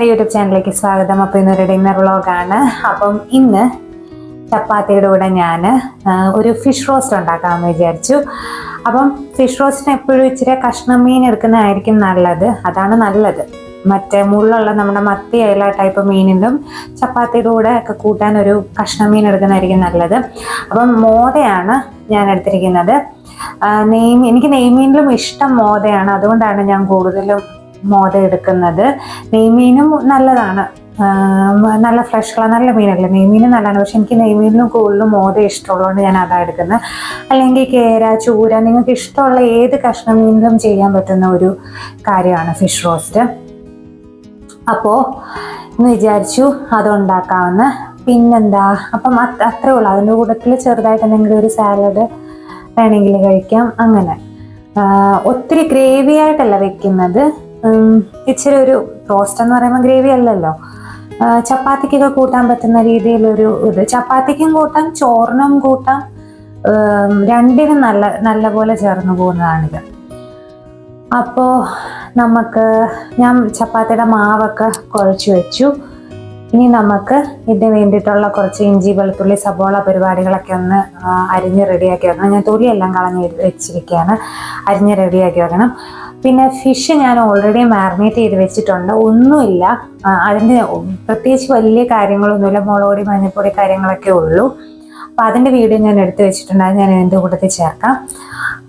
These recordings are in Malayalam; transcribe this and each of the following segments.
എന്റെ യൂട്യൂബ് ചാനലിലേക്ക് സ്വാഗതം. അപ്പോൾ ഇന്നൊരു ഡിന്നർ വ്ളോഗാണ്. അപ്പം ഇന്ന് ചപ്പാത്തിയുടെ കൂടെ ഞാൻ ഒരു ഫിഷ് റോസ്റ്റ് ഉണ്ടാക്കാമെന്ന് വിചാരിച്ചു. അപ്പം ഫിഷ് റോസ്റ്റിന് എപ്പോഴും ഇച്ചിരി കഷ്ണം മീൻ എടുക്കുന്നതായിരിക്കും നല്ലത്. അതാണ് നല്ലത്. മറ്റേ മുള്ളുള്ള നമ്മുടെ മത്തി അയല ടൈപ്പ് മീനിലും ചപ്പാത്തിയുടെ കൂടെ ഒക്കെ കൂട്ടാൻ ഒരു കഷ്ണം മീൻ എടുക്കുന്നതായിരിക്കും നല്ലത്. അപ്പം മോതയാണ് ഞാൻ എടുത്തിരിക്കുന്നത്. നെയ്മീൻ എനിക്ക് നെയ്മീനിലും ഇഷ്ടം മോതയാണ്. അതുകൊണ്ടാണ് ഞാൻ കൂടുതലും മോത എടുക്കുന്നത്. നെയ്മീനും നല്ലതാണ്. നല്ല ഫ്രഷുള്ള നല്ല മീനല്ലേ? നെയ്മീനും നല്ലതാണ്. പക്ഷെ എനിക്ക് നെയ്മീനിലും കൂടുതലും മോദ ഇഷ്ടമുള്ളതുകൊണ്ട് ഞാൻ അതാണ് എടുക്കുന്നത് അല്ലെങ്കിൽ കേര ചൂര നിങ്ങൾക്ക് ഇഷ്ടമുള്ള ഏത് കഷ്ണം മീനിലും ചെയ്യാൻ പറ്റുന്ന ഒരു കാര്യമാണ് ഫിഷ് റോസ്റ്റ് അപ്പോൾ എന്ന് വിചാരിച്ചു അതുണ്ടാക്കാമെന്ന് പിന്നെന്താ? അപ്പം അത് അത്രേ ഉള്ളൂ. അതിന്റെ കൂട്ടത്തിൽ ചെറുതായിട്ട് എന്തെങ്കിലും ഒരു സാലഡ് വേണമെങ്കിൽ കഴിക്കാം. അങ്ങനെ. ഒത്തിരി ഗ്രേവി ആയിട്ടല്ല വെക്കുന്നത്. ഇച്ചിരി ഒരു റോസ്റ്റ് എന്ന് പറയുമ്പോൾ ഗ്രേവി അല്ലല്ലോ. ചപ്പാത്തിക്കൊക്കെ കൂട്ടാൻ പറ്റുന്ന രീതിയിലൊരു ഇത്. ചപ്പാത്തിക്കും കൂട്ടാം ചോറിനും കൂട്ടാം. രണ്ടിനും നല്ല നല്ല പോലെ ചേർന്ന് പോകുന്നതാണിത്. അപ്പോൾ നമുക്ക് ഞാൻ ചപ്പാത്തിയുടെ മാവൊക്കെ കുഴച്ച് വെച്ചു. ഇനി നമുക്ക് ഇതിന് വേണ്ടിയിട്ടുള്ള കുറച്ച് ഇഞ്ചി വെളുത്തുള്ളി സബോള പരിപാടികളൊക്കെ ഒന്ന് അരിഞ്ഞ് റെഡിയാക്കി വെക്കണം. ഞാൻ തൊലിയെല്ലാം കളഞ്ഞ് വെച്ചിരിക്കുകയാണ്. അരിഞ്ഞ് റെഡിയാക്കി വെക്കണം. പിന്നെ ഫിഷ് ഞാൻ ഓൾറെഡി മാറിനേറ്റ് ചെയ്ത് വെച്ചിട്ടുണ്ട്. ഒന്നുമില്ല. അതിന്റെ പ്രത്യേകിച്ച് വലിയ കാര്യങ്ങളൊന്നുമില്ല. മുളകുപൊടി മഞ്ഞൾപ്പൊടി കാര്യങ്ങളൊക്കെ ഉള്ളൂ. അപ്പോൾ അതിന്റെ വീഡിയോ ഞാൻ എടുത്തു വെച്ചിട്ടുണ്ട്. അത് ഞാൻ എന്റെ കൂട്ടത്തിൽ ചേർക്കാം.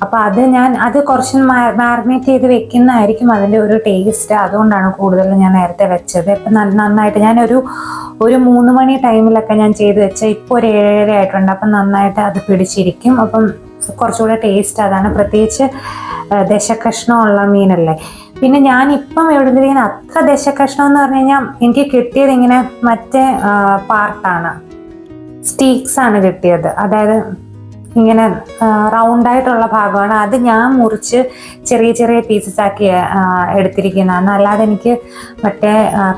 അപ്പോൾ അത് ഞാൻ അത് കുറച്ച് മാറിനേറ്റ് ചെയ്ത് വെക്കുന്നതായിരിക്കും അതിന്റെ ഒരു ടേസ്റ്റ് അതുകൊണ്ടാണ് കൂടുതൽ ഞാൻ നേരത്തെ വെച്ചത്. ഇപ്പം നന്നായിട്ട് ഞാനൊരു ഒരു മൂന്ന് മണി ടൈമിലൊക്കെ ഞാൻ ചെയ്ത് വെച്ച ഇപ്പോൾ ഒരു ഏഴര ആയിട്ടുണ്ട്. അപ്പം നന്നായിട്ട് അത് പിടിച്ചിരിക്കും. അപ്പം കുറച്ചുകൂടെ ടേസ്റ്റ് അതാണ്. പ്രത്യേകിച്ച് ദശകഷ്ണമുള്ള മീനല്ലേ. പിന്നെ ഞാൻ ഇപ്പം എവിടുന്നിരിക്കുന്ന അത്ര ദശകഷ്ണം എന്ന് പറഞ്ഞു കഴിഞ്ഞാൽ എനിക്ക് കിട്ടിയത് ഇങ്ങനെ മറ്റേ പാർട്ടാണ് സ്റ്റീക്സ് ആണ് കിട്ടിയത്. അതായത് ഇങ്ങനെ റൗണ്ട് ആയിട്ടുള്ള ഭാഗമാണ്. അത് ഞാൻ മുറിച്ച് ചെറിയ ചെറിയ പീസസ് ആക്കി എടുത്തിരിക്കുന്നതാണ്. അല്ലാതെ എനിക്ക് മറ്റേ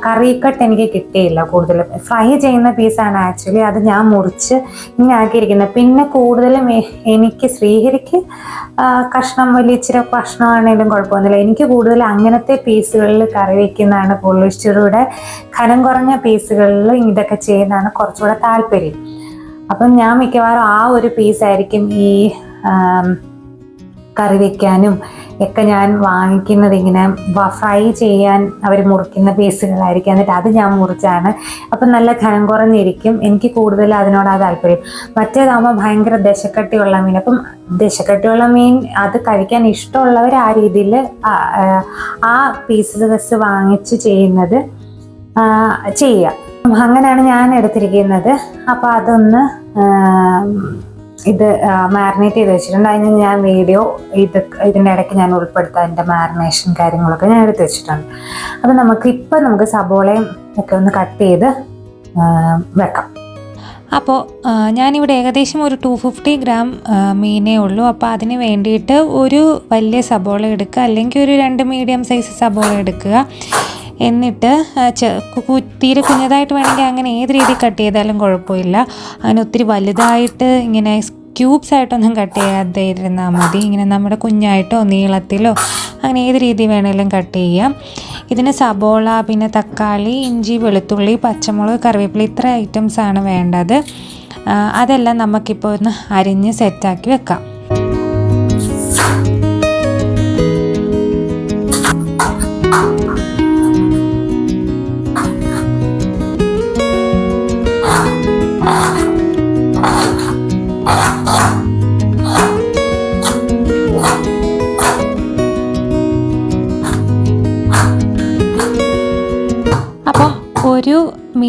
കറി കറിക്കട്ട് എനിക്ക് കിട്ടിയില്ല കൂടുതൽ. ഫ്രൈ ചെയ്യുന്ന പീസാണ് ആക്ച്വലി അത് ഞാൻ മുറിച്ച് ഇങ്ങനെ ആക്കിയിരിക്കുന്നത്. പിന്നെ കൂടുതലും എനിക്ക് ശ്രീഹരിക്ക് കഷ്ണം വലിയ ഇച്ചിരി കഷ്ണമാണെങ്കിലും കുഴപ്പമൊന്നുമില്ല. എനിക്ക് കൂടുതൽ അങ്ങനത്തെ പീസുകളിൽ കറി വയ്ക്കുന്നതാണ് കൂടുതൽ ഖനം കുറഞ്ഞ പീസുകളിൽ ഇതൊക്കെ ചെയ്യുന്നതാണ് കുറച്ചുകൂടെ താല്പര്യം. അപ്പം ഞാൻ മിക്കവാറും ആ ഒരു പീസായിരിക്കും ഈ കറി വെക്കാനും ഒക്കെ ഞാൻ വാങ്ങിക്കുന്നത് ഇങ്ങനെ ഫ്രൈ ചെയ്യാൻ അവർ മുറിക്കുന്ന പീസുകളായിരിക്കും എന്നിട്ട് അത് ഞാൻ മുറിച്ചാണ്. അപ്പം നല്ല ഖനം കുറഞ്ഞിരിക്കും. എനിക്ക് കൂടുതൽ അതിനോടാ താല്പര്യം. മറ്റേതാകുമ്പോൾ ഭയങ്കര ദശക്കട്ടിയുള്ള മീൻ. അപ്പം ദശക്കട്ടിയുള്ള മീൻ അത് കഴിക്കാൻ ഇഷ്ടമുള്ളവർ ആ രീതിയിൽ ആ പീസസ് വാങ്ങിച്ച് ചെയ്യുന്നത് ചെയ്യുക. അങ്ങനെയാണ് ഞാൻ എടുത്തിരിക്കുന്നത്. അപ്പോൾ അതൊന്ന് ഇത് മാറിനേറ്റ് ചെയ്ത് വെച്ചിട്ടുണ്ട്. അതിന് ഞാൻ വീഡിയോ ഇത് ഇതിന്റെ ഇടയ്ക്ക് ഞാൻ ഉൾപ്പെടുത്താം എന്റെ മാറിനേഷൻ കാര്യങ്ങളൊക്കെ ഞാൻ എടുത്ത് വെച്ചിട്ടുണ്ട്. അപ്പം നമുക്ക് ഇപ്പം നമുക്ക് സബോളയും ഒക്കെ ഒന്ന് കട്ട് ചെയ്ത് വെക്കാം. അപ്പോൾ ഞാനിവിടെ ഏകദേശം ഒരു ടു ഫിഫ്റ്റി ഗ്രാം മീനേ ഉള്ളൂ. അപ്പോൾ അതിന് വേണ്ടിയിട്ട് ഒരു വലിയ സബോള എടുക്കുക. അല്ലെങ്കിൽ ഒരു രണ്ട് മീഡിയം സൈസ് സബോള എടുക്കുക. എന്നിട്ട് തീരെ കുഞ്ഞതായിട്ട് വേണമെങ്കിൽ അങ്ങനെ ഏത് രീതിയിൽ കട്ട് ചെയ്താലും കുഴപ്പമില്ല. അങ്ങനെ ഒത്തിരി വലുതായിട്ട് ഇങ്ങനെ ക്യൂബ്സ് ആയിട്ടൊന്നും കട്ട് ചെയ്യാതെ ഇരുന്നാൽ മതി. ഇങ്ങനെ നമ്മുടെ കുഞ്ഞായിട്ടോ നീളത്തിലോ അങ്ങനെ ഏത് രീതി വേണമെങ്കിലും കട്ട് ചെയ്യാം. ഇതിന് സബോള പിന്നെ തക്കാളി ഇഞ്ചി വെളുത്തുള്ളി പച്ചമുളക് കറിവേപ്പില ഇത്ര ഐറ്റംസ് ആണ് വേണ്ടത് അതെല്ലാം നമുക്കിപ്പോൾ ഒന്ന് അരിഞ്ഞ് സെറ്റാക്കി വെക്കാം.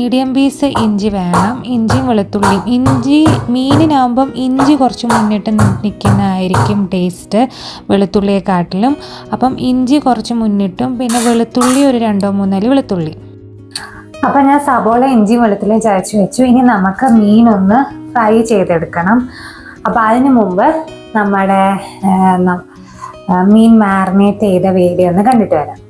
മീഡിയം പീസ് ഇഞ്ചി വേണം. ഇഞ്ചിയും വെളുത്തുള്ളിയും. ഇഞ്ചി മീനിനാകുമ്പം ഇഞ്ചി കുറച്ച് മുന്നിട്ട് നിൽക്കുന്നതായിരിക്കും ടേസ്റ്റ് വെളുത്തുള്ളിയെക്കാട്ടിലും. അപ്പം ഇഞ്ചി കുറച്ച് മുന്നിട്ടും പിന്നെ വെളുത്തുള്ളി ഒരു രണ്ടോ മൂന്നാൽ വെളുത്തുള്ളി. അപ്പം ഞാൻ സബോള ഇഞ്ചിയും വെളുത്തുള്ളിയും ചതച്ച് വെച്ചു. ഇനി നമുക്ക് മീനൊന്ന് ഫ്രൈ ചെയ്തെടുക്കണം. അപ്പം അതിന് മുമ്പ് നമ്മുടെ മീൻ മാറിനേറ്റ് ചെയ്ത വീഡിയോ ഒന്ന് കണ്ടിട്ട് വരാം.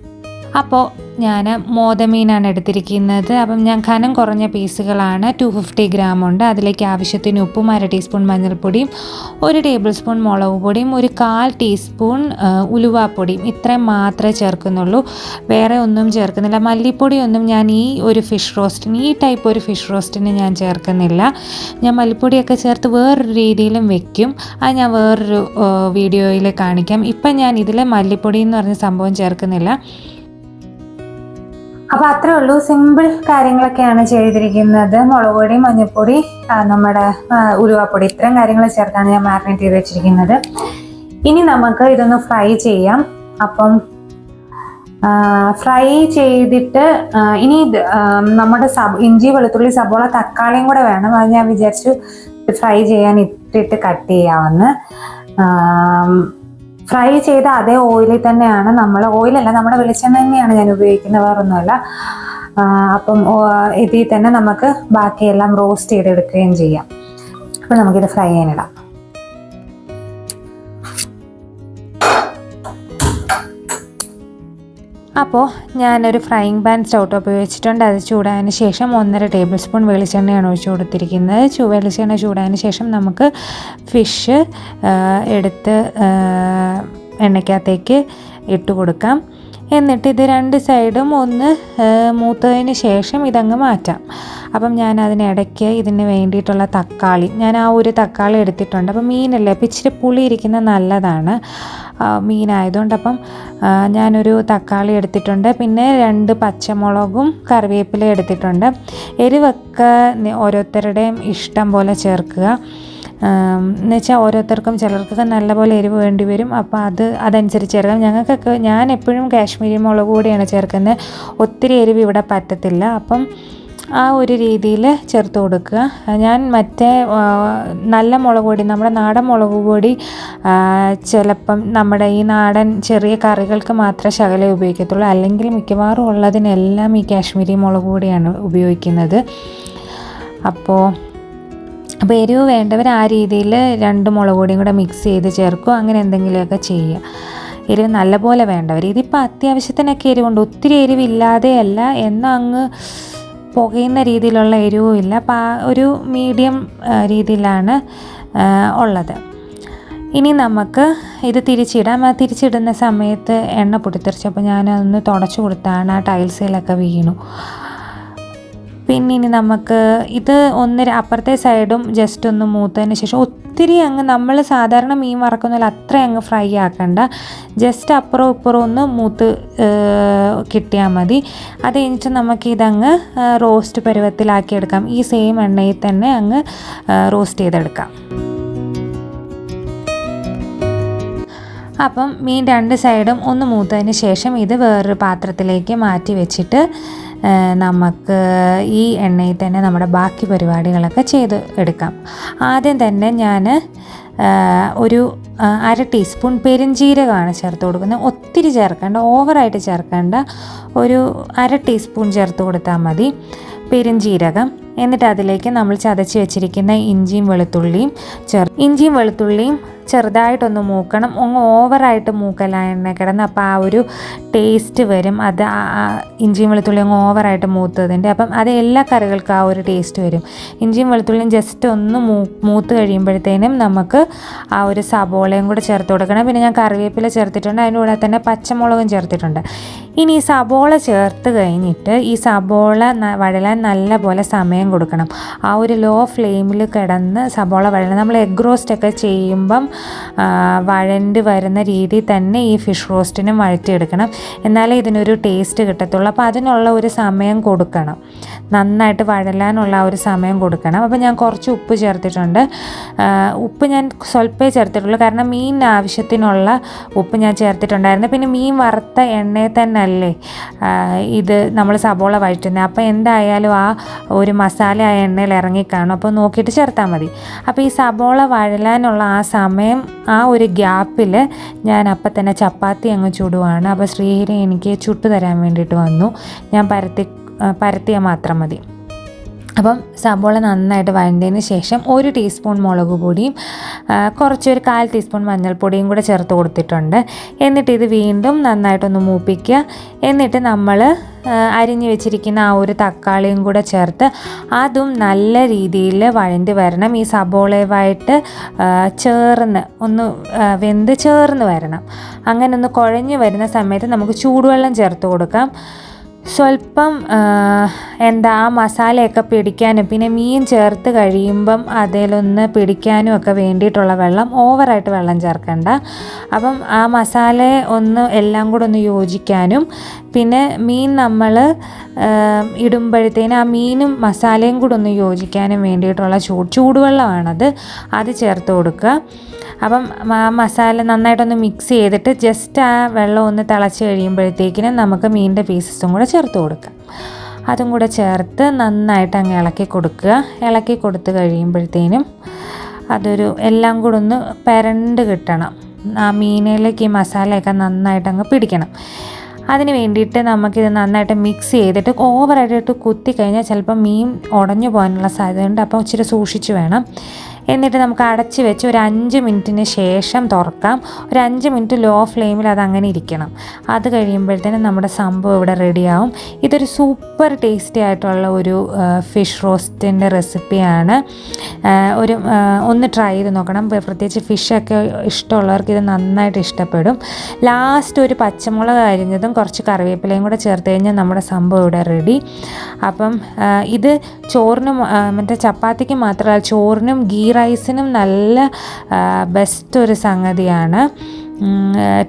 അപ്പോൾ ഞാൻ മോതമീനാണ് എടുത്തിരിക്കുന്നത്. അപ്പം ഞാൻ കനം കുറഞ്ഞ പീസുകളാണ്. ടു ഫിഫ്റ്റി ഗ്രാം ഉണ്ട്. അതിലേക്ക് ആവശ്യത്തിന് ഉപ്പും അര ടീസ്പൂൺ മഞ്ഞൾപ്പൊടിയും ഒരു ടേബിൾ സ്പൂൺ മുളക് പൊടിയും ഒരു കാൽ ടീസ്പൂൺ ഉലുവാപ്പൊടിയും. ഇത്രയും മാത്രമേ ചേർക്കുന്നുള്ളൂ. വേറെ ഒന്നും ചേർക്കുന്നില്ല. മല്ലിപ്പൊടിയൊന്നും ഞാൻ ഈ ഒരു ഫിഷ് റോസ്റ്റിന് ഈ ടൈപ്പ് ഒരു ഫിഷ് റോസ്റ്റിന് ഞാൻ ചേർക്കുന്നില്ല. ഞാൻ മല്ലിപ്പൊടിയൊക്കെ ചേർത്ത് വേറൊരു രീതിയിലും വെക്കും. അത് ഞാൻ വേറൊരു വീഡിയോയിൽ കാണിക്കാം. ഇപ്പം ഞാൻ ഇതിൽ മല്ലിപ്പൊടി എന്ന് പറഞ്ഞ സംഭവം ചേർക്കുന്നില്ല. അപ്പൊ അത്രേ ഉള്ളൂ സിമ്പിൾ കാര്യങ്ങളൊക്കെയാണ് ചെയ്തിരിക്കുന്നത്. മുളക് പൊടി മഞ്ഞൾപ്പൊടി നമ്മുടെ ഉരുവാപ്പൊടി ഇത്രയും കാര്യങ്ങൾ ചേർത്താണ് ഞാൻ മാരിനേറ്റ് ചെയ്ത് വെച്ചിരിക്കുന്നത്. ഇനി നമുക്ക് ഇതൊന്ന് ഫ്രൈ ചെയ്യാം. അപ്പം ഫ്രൈ ചെയ്തിട്ട് ഇനി നമ്മുടെ സബ് ഇഞ്ചി വെളുത്തുള്ളി സബോള തക്കാളിയും കൂടെ വേണം. അത് ഞാൻ വിചാരിച്ചു ഫ്രൈ ചെയ്യാൻ ഇട്ടിട്ട് കട്ട് ചെയ്യാമെന്ന്. ഫ്രൈ ചെയ്ത അതേ ഓയിലിൽ തന്നെയാണ് നമ്മൾ ഓയിലല്ല നമ്മുടെ വെളിച്ചെണ്ണ തന്നെയാണ് ഞാൻ ഉപയോഗിക്കുന്നത് വേറൊന്നുമല്ല. അപ്പം ഇതിൽ തന്നെ നമുക്ക് ബാക്കിയെല്ലാം റോസ്റ്റ് ചെയ്തെടുക്കുകയും ചെയ്യാം. അപ്പം നമുക്കിത് ഫ്രൈ ചെയ്യാനിടാം. അപ്പോൾ ഞാനൊരു ഫ്രൈയിങ് പാൻ സ്റ്റൗട്ട് ഉപയോഗിച്ചിട്ടുണ്ട്. അത് ചൂടായതിന് ശേഷം ഒന്നര ടേബിൾ സ്പൂൺ വെളിച്ചെണ്ണയാണ് ഒഴിച്ചു കൊടുത്തിരിക്കുന്നത്. ചൂ വെളിച്ചെണ്ണ ചൂടായതിന് ശേഷം നമുക്ക് ഫിഷ് എടുത്ത് എണ്ണയ്ക്കകത്തേക്ക് ഇട്ട് കൊടുക്കാം. എന്നിട്ട് ഇത് രണ്ട് സൈഡും ഒന്ന് മൂത്തതിന് ശേഷം ഇതങ്ങ് മാറ്റാം. അപ്പം ഞാൻ അതിനിടയ്ക്ക് ഇതിന് വേണ്ടിയിട്ടുള്ള തക്കാളി ഞാൻ ആ ഒരു തക്കാളി എടുത്തിട്ടുണ്ട്. അപ്പം മീനല്ലേ അപ്പം ഇച്ചിരി പുളി ഇരിക്കുന്നത് നല്ലതാണ്. മീനായതുകൊണ്ട് അപ്പം ഞാനൊരു തക്കാളി എടുത്തിട്ടുണ്ട്. പിന്നെ രണ്ട് പച്ചമുളകും കറിവേപ്പില എടുത്തിട്ടുണ്ട്. എരിവൊക്കെ ഓരോരുത്തരുടെയും ഇഷ്ടം പോലെ ചേർക്കുക. എന്നുവെച്ചാൽ ഓരോരുത്തർക്കും ചിലർക്കൊക്കെ നല്ലപോലെ എരിവ് വേണ്ടി വരും. അപ്പോൾ അത് അതനുസരിച്ച് ചേർക്കാം. ഞങ്ങൾക്കൊക്കെ ഞാൻ എപ്പോഴും കാശ്മീരി മുളക് കൂടിയാണ് ചേർക്കുന്നത്. ഒത്തിരി എരിവ് ഇവിടെ പറ്റത്തില്ല. അപ്പം ആ ഒരു രീതിയിൽ ചേർത്ത് കൊടുക്കുക. ഞാൻ മറ്റേ നല്ല മുളക് പൊടി നമ്മുടെ നാടൻ മുളക് പൊടി ചിലപ്പം നമ്മുടെ ഈ നാടൻ ചെറിയ കറികൾക്ക് മാത്രമേ ശകലേ ഉപയോഗിക്കത്തുള്ളൂ. അല്ലെങ്കിൽ മിക്കവാറും ഉള്ളതിനെല്ലാം ഈ കാശ്മീരി മുളക് പൊടിയാണ് ഉപയോഗിക്കുന്നത്. അപ്പോൾ അപ്പോൾ എരിവ് വേണ്ടവർ ആ രീതിയിൽ രണ്ട് മുളക് പൊടിയും കൂടെ മിക്സ് ചെയ്ത് ചേർക്കുക. അങ്ങനെ എന്തെങ്കിലുമൊക്കെ ചെയ്യുക. എരിവ് നല്ലപോലെ വേണ്ടവർ ഇതിപ്പോൾ അത്യാവശ്യത്തിനൊക്കെ എരിവുണ്ട്. ഒത്തിരി എരിവില്ലാതെയല്ല. എന്നാൽ അങ്ങ് പുകയുന്ന രീതിയിലുള്ള എരിവും ഇല്ല. അപ്പോൾ ഒരു മീഡിയം രീതിയിലാണ് ഉള്ളത്. ഇനി നമുക്ക് ഇത് തിരിച്ചിടാം. ആ തിരിച്ചിടുന്ന സമയത്ത് എണ്ണ പൊട്ടിത്തെറിച്ചപ്പോൾ ഞാനതൊന്ന് തുടച്ചു കൊടുത്താണ്. ആ ടൈൽസിലൊക്കെ വീണു. പിന്നെ ഇനി നമുക്ക് ഇത് ഒന്ന് അപ്പുറത്തെ സൈഡും ജസ്റ്റ് ഒന്ന് മൂത്തതിന് ശേഷം ഒത്തിരി അങ്ങ് നമ്മൾ സാധാരണ മീൻ വറക്കുന്ന പോലെ അത്ര അങ്ങ് ഫ്രൈ ആക്കണ്ട. ജസ്റ്റ് അപ്പുറം ഇപ്പുറം ഒന്ന് മൂത്ത് കിട്ടിയാൽ മതി. അത് കഴിഞ്ഞിട്ട് നമുക്ക് ഇതങ്ങ് റോസ്റ്റ് പരുവത്തിലാക്കിയെടുക്കാം. ഈ സെയിം എണ്ണയിൽ തന്നെ അങ്ങ് റോസ്റ്റ് ചെയ്തെടുക്കാം. അപ്പം മീൻ രണ്ട് സൈഡും ഒന്ന് മൂത്തതിന് ശേഷം ഇത് വേറൊരു പാത്രത്തിലേക്ക് മാറ്റി വെച്ചിട്ട് നമുക്ക് ഈ എണ്ണയിൽ തന്നെ നമ്മുടെ ബാക്കി പരിപാടികളൊക്കെ ചെയ്ത് എടുക്കാം. ആദ്യം തന്നെ ഞാൻ ഒരു അര ടീസ്പൂൺ പെരുംജീരകമാണ് ചേർത്ത് കൊടുക്കുന്നത്. ഒത്തിരി ചേർക്കേണ്ട ഓവറായിട്ട് ചേർക്കേണ്ട. ഒരു അര ടീസ്പൂൺ ചേർത്ത് കൊടുത്താൽ മതി. പെരുംജീരകം. എന്നിട്ട് അതിലേക്ക് നമ്മൾ ചതച്ച് വെച്ചിരിക്കുന്ന ഇഞ്ചിയും വെളുത്തുള്ളിയും ചേർ ഇഞ്ചിയും വെളുത്തുള്ളിയും ചെറുതായിട്ടൊന്ന് മൂക്കണം. ഒന്ന് ഓവറായിട്ട് മൂക്കല എണ്ണ കിടന്ന് അപ്പോൾ ആ ഒരു ടേസ്റ്റ് വരും. അത് ഇഞ്ചിയും വെളുത്തുള്ളിയും ഓവറായിട്ട് മൂത്തതിന്റെ അപ്പം അത് എല്ലാ കറികൾക്കും ആ ഒരു ടേസ്റ്റ് വരും. ഇഞ്ചിയും വെളുത്തുള്ളിയും ജസ്റ്റ് ഒന്ന് മൂ മൂത്ത് കഴിയുമ്പോഴത്തേനും നമുക്ക് ആ ഒരു സബോളയും കൂടെ ചേർത്ത് കൊടുക്കണം. പിന്നെ ഞാൻ കറിവേപ്പില ചേർത്തിട്ടുണ്ട്. അതിന്റെ കൂടെ തന്നെ പച്ചമുളകും ചേർത്തിട്ടുണ്ട്. ഇനി ഈ സബോള ചേർത്ത് കഴിഞ്ഞിട്ട് ഈ സബോള ന- വഴലാൻ നല്ല പോലെ സമയം കൊടുക്കണം. ആ ഒരു ലോ ഫ്ലെയിമിൽ കിടന്ന് സബോള വഴലണം നമ്മൾ എഗ് റോസ്റ്റൊക്കെ ചെയ്യുമ്പം വഴണ്ട് വരുന്ന രീതിയിൽ തന്നെ ഈ ഫിഷ് റോസ്റ്റിനും വഴറ്റിയെടുക്കണം. എന്നാലേ ഇതിനൊരു ടേസ്റ്റ് കിട്ടത്തുള്ളൂ. അപ്പോൾ അതിനുള്ള ഒരു സമയം കൊടുക്കണം. നന്നായിട്ട് വഴലാനുള്ള ഒരു സമയം കൊടുക്കണം. അപ്പോൾ ഞാൻ കുറച്ച് ഉപ്പ് ചേർത്തിട്ടുണ്ട്. ഉപ്പ് ഞാൻ സ്വല്പേ ചേർത്തിട്ടുള്ളൂ. കാരണം മീൻ ആവശ്യത്തിനുള്ള ഉപ്പ് ഞാൻ ചേർത്തിട്ടുണ്ടായിരുന്നു. പിന്നെ മീൻ വറുത്ത എണ്ണയിൽ തന്നെ അല്ലേ ഇത് നമ്മൾ സബോള വഴറ്റുന്നത്. അപ്പോൾ എന്തായാലും ആ ഒരു മസാല ആ എണ്ണയിൽ ഇറങ്ങിക്കാണും അപ്പോൾ നോക്കിയിട്ട് ചേർത്താൽ മതി. അപ്പോൾ ഈ സബോള വഴലാനുള്ള ആ സമയം ആ ഒരു ഗ്യാപ്പിൽ ഞാൻ അപ്പം തന്നെ ചപ്പാത്തി അങ്ങ് ചുടുവാണ്. അപ്പോൾ ശ്രീഹരി എനിക്ക് ചുട്ടു തരാൻ വേണ്ടിയിട്ട് വന്നു. ഞാൻ പരത്തി പരത്തിയാൽ മാത്രം മതി. അപ്പം സബോള നന്നായിട്ട് വഴണ്ടതിന് ശേഷം ഒരു ടീസ്പൂൺ മുളക് പൊടിയും കുറച്ച് ഒരു കാൽ ടീസ്പൂൺ മഞ്ഞൾപ്പൊടിയും കൂടെ ചേർത്ത് കൊടുത്തിട്ടുണ്ട്. എന്നിട്ട് ഇത് വീണ്ടും നന്നായിട്ടൊന്ന് മൂപ്പിക്കുക. എന്നിട്ട് നമ്മൾ അരിഞ്ഞു വെച്ചിരിക്കുന്ന ആ ഒരു തക്കാളിയും കൂടെ ചേർത്ത് അതും നല്ല രീതിയിൽ വഴണ്ടി വരണം. ഈ സബോളയുമായിട്ട് ചേർന്ന് ഒന്ന് വെന്ത് ചേർന്ന് വരണം. അങ്ങനെ ഒന്ന് കുഴഞ്ഞു വരുന്ന സമയത്ത് നമുക്ക് ചൂടുവെള്ളം ചേർത്ത് കൊടുക്കാം. സ്വല്പം എന്താ ആ മസാലയൊക്കെ പിടിക്കാനും പിന്നെ മീൻ ചേർത്ത് കഴിയുമ്പം അതിലൊന്ന് പിടിക്കാനും ഒക്കെ വേണ്ടിയിട്ടുള്ള വെള്ളം ഓവറായിട്ട് വെള്ളം ചേർക്കണ്ട. അപ്പം ആ മസാല ഒന്ന് എല്ലാം കൂടെ ഒന്ന് യോജിക്കാനും പിന്നെ മീൻ നമ്മൾ ഇടുമ്പോഴത്തേന് ആ മീനും മസാലയും കൂടെ ഒന്ന് യോജിക്കാനും വേണ്ടിയിട്ടുള്ള ചൂട് ചൂടുവെള്ളമാണത്. അത് ചേർത്ത് കൊടുക്കുക. അപ്പം ആ മസാല നന്നായിട്ടൊന്ന് മിക്സ് ചെയ്തിട്ട് ജസ്റ്റ് ആ വെള്ളം ഒന്ന് തിളച്ച് കഴിയുമ്പോഴത്തേക്കിനും നമുക്ക് മീനിന്റെ പീസസും കൂടെ ചേർത്ത് കൊടുക്കാം അതും കൂടെ ചേർത്ത് നന്നായിട്ട് അങ്ങ് ഇളക്കി കൊടുക്കുക. ഇളക്കി കൊടുത്ത് കഴിയുമ്പോഴത്തേനും അതൊരു എല്ലാം കൂടെ ഒന്ന് പെരണ്ട് കിട്ടണം. ആ മീനിലേക്ക് ഈ മസാലയൊക്കെ നന്നായിട്ട് അങ്ങ് പിടിക്കണം. അതിന് വേണ്ടിയിട്ട് നമുക്കിത് നന്നായിട്ട് മിക്സ് ചെയ്തിട്ട് ഓവറായിട്ട് കുത്തി കഴിഞ്ഞാൽ ചിലപ്പോൾ മീൻ ഉടഞ്ഞു പോകാനുള്ള സാധ്യതയുണ്ട്. അപ്പോൾ ഇച്ചിരി സൂക്ഷിച്ച് വേണം. എന്നിട്ട് നമുക്ക് അടച്ച് വെച്ച് ഒരു അഞ്ച് മിനിറ്റിന് ശേഷം തുറക്കാം. ഒരു അഞ്ച് മിനിറ്റ് ലോ ഫ്ലെയിമിൽ അത് അങ്ങനെ ഇരിക്കണം. അത് കഴിയുമ്പോഴത്തേനും നമ്മുടെ സംഭവം ഇവിടെ റെഡിയാവും. ഇതൊരു സൂപ്പർ ടേസ്റ്റി ആയിട്ടുള്ള ഒരു ഫിഷ് റോസ്റ്റിന്റെ റെസിപ്പിയാണ്. ഒരു ഒന്ന് ട്രൈ ചെയ്ത് നോക്കണം. പ്ര- പ്രത്യേകിച്ച് ഫിഷൊക്കെ ഇഷ്ടമുള്ളവർക്ക് ഇത് നന്നായിട്ട് ഇഷ്ടപ്പെടും. ലാസ്റ്റ് ഒരു പച്ചമുളക് അരിഞ്ഞതും കുറച്ച് കറിവേപ്പിലയും കൂടെ ചേർത്ത് കഴിഞ്ഞാൽ നമ്മുടെ സംഭവം ഇവിടെ റെഡി. അപ്പം ഇത് ചോറിനും മറ്റേ ചപ്പാത്തിക്ക് മാത്രമല്ല ചോറിനും ഗീ റൈസിനും നല്ല ബെസ്റ്റ് ഒരു സംഗതിയാണ്.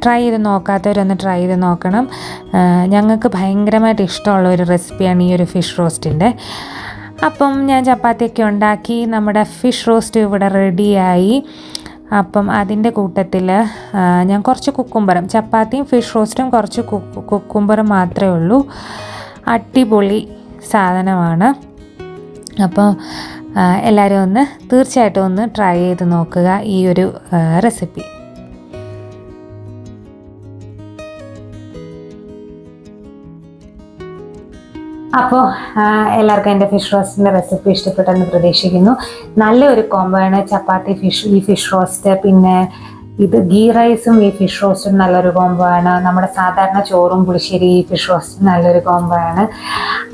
ട്രൈ ചെയ്ത് നോക്കാത്തവരൊന്ന് ട്രൈ ചെയ്ത് നോക്കണം. ഞങ്ങൾക്ക് ഭയങ്കരമായിട്ട് ഇഷ്ടമുള്ള ഒരു റെസിപ്പിയാണ് ഈ ഒരു ഫിഷ് റോസ്റ്റിന്റെ അപ്പം ഞാൻ ചപ്പാത്തിയൊക്കെ ഉണ്ടാക്കി നമ്മുടെ ഫിഷ് റോസ്റ്റ് ഇവിടെ റെഡിയായി അപ്പം അതിന്റെ കൂട്ടത്തിൽ ഞാൻ കുറച്ച് കുക്കുംബറും ചപ്പാത്തിയും ഫിഷ് റോസ്റ്റും കുറച്ച് കുക്കു കുക്കുംബറും മാത്രമേ ഉള്ളൂ. അടിപൊളി സാധനമാണ്. അപ്പോൾ എല്ലാവരും ഒന്ന് തീർച്ചയായിട്ടും ഒന്ന് ട്രൈ ചെയ്ത് നോക്കുക ഈ ഒരു റെസിപ്പി അപ്പോൾ എല്ലാവർക്കും എന്റെ ഫിഷ് റോസ്റ്റിന്റെ റെസിപ്പി ഇഷ്ടപ്പെട്ടെന്ന് പ്രതീക്ഷിക്കുന്നു. നല്ലൊരു കോംബോ ആണ് ചപ്പാത്തി ഫിഷ് ഈ ഫിഷ് റോസ്റ്റ് പിന്നെ ഇത് ഗീ റൈസും ഈ ഫിഷ് റോസ്റ്റും നല്ലൊരു കോംബോ ആണ്. നമ്മുടെ സാധാരണ ചോറും പുളിശ്ശേരി ഈ ഫിഷ് റോസ്റ്റും നല്ലൊരു കോംബോ ആണ്.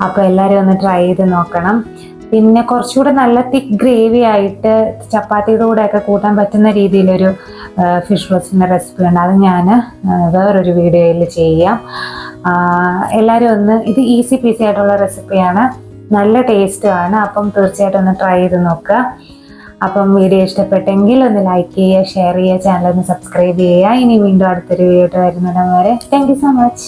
അപ്പോൾ എല്ലാവരും ഒന്ന് ട്രൈ ചെയ്ത് നോക്കണം. പിന്നെ കുറച്ചുകൂടെ നല്ല തിക്ക് ഗ്രേവി ആയിട്ട് ചപ്പാത്തിയുടെ കൂടെയൊക്കെ കൂട്ടാൻ പറ്റുന്ന രീതിയിലൊരു ഫിഷ് റോസ്റ്റിന്റെ റെസിപ്പി ഉണ്ട് അത് ഞാൻ വേറൊരു വീഡിയോയിൽ ചെയ്യാം. എല്ലാവരും ഒന്ന് ഇത് ഈസി പീസി ആയിട്ടുള്ള റെസിപ്പിയാണ് നല്ല ടേസ്റ്റുമാണ് അപ്പം തീർച്ചയായിട്ടും ഒന്ന് ട്രൈ ചെയ്ത് നോക്കുക. അപ്പം വീഡിയോ ഇഷ്ടപ്പെട്ടെങ്കിൽ ഒന്ന് ലൈക്ക് ചെയ്യുക ഷെയർ ചെയ്യുക ചാനൽ ഒന്ന് സബ്സ്ക്രൈബ് ചെയ്യുക. ഇനി വീണ്ടും അടുത്തൊരു വീഡിയോ വരുന്നിടം വരെ. Thank you so much